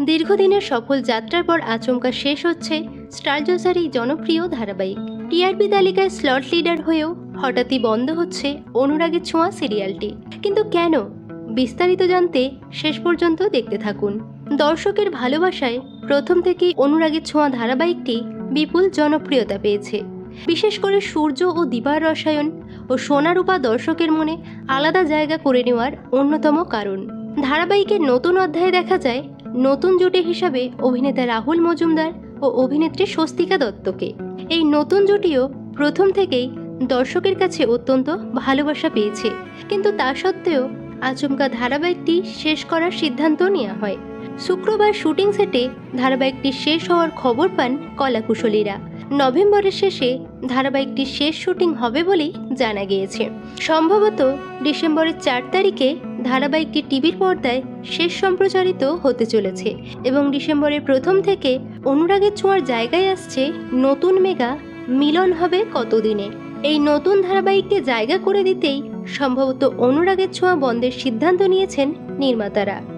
দীর্ঘদিনের সফল যাত্রার পর আচমকা শেষ হচ্ছে স্টার এই জনপ্রিয় ধারাবাহিক। টিআরপি তালিকায় স্লট লিডার হয়েও হঠাৎই বন্ধ হচ্ছে অনুরাগের ছোঁয়া সিরিয়ালটি। কিন্তু কেন? বিস্তারিত জানতে শেষ পর্যন্ত দেখতে থাকুন। দর্শকের ভালোবাসায় প্রথম থেকেই অনুরাগের ছোঁয়া ধারাবাহিকটি বিপুল জনপ্রিয়তা পেয়েছে। বিশেষ করে সূর্য ও দিবার রসায়ন ও সোনারূপা দর্শকের মনে আলাদা জায়গা করে নেওয়ার অন্যতম কারণ। ধারাবাহিকের নতুন অধ্যায়ে দেখা যায় নতুন জুটি হিসাবে অভিনেতা রাহুল মজুমদার ও অভিনেত্রী স্বস্তিকা দত্তকে। এই নতুন জুটিও প্রথম থেকেই দর্শকের কাছে অত্যন্ত ভালোবাসা পেয়েছে। কিন্তু তা সত্ত্বেও আচমকা ধারাবাহিকটি শেষ করার সিদ্ধান্ত নেওয়া হয়। শুক্রবার শুটিং সেটে ধারাবাহিকটি শেষ হওয়ার খবর পান কলাকুশলীরা। নভেম্বরের শেষে ধারাবাহিকটি শেষ শুটিং হবে বলেই জানা গিয়েছে। সম্ভবত ডিসেম্বরের চার তারিখে ধারাবাহিকটি টিভির পর্দায় শেষ সম্প্রচারিত হতে চলেছে এবং ডিসেম্বরের প্রথম থেকে অনুরাগের ছোঁয়ার জায়গায় আসছে নতুন মেগা মিলন হবে কতদিনে। এই নতুন ধারাবাহিককে জায়গা করে দিতেই সম্ভবত অনুরাগের ছোঁয়া বন্ধের সিদ্ধান্ত নিয়েছেন নির্মাতারা।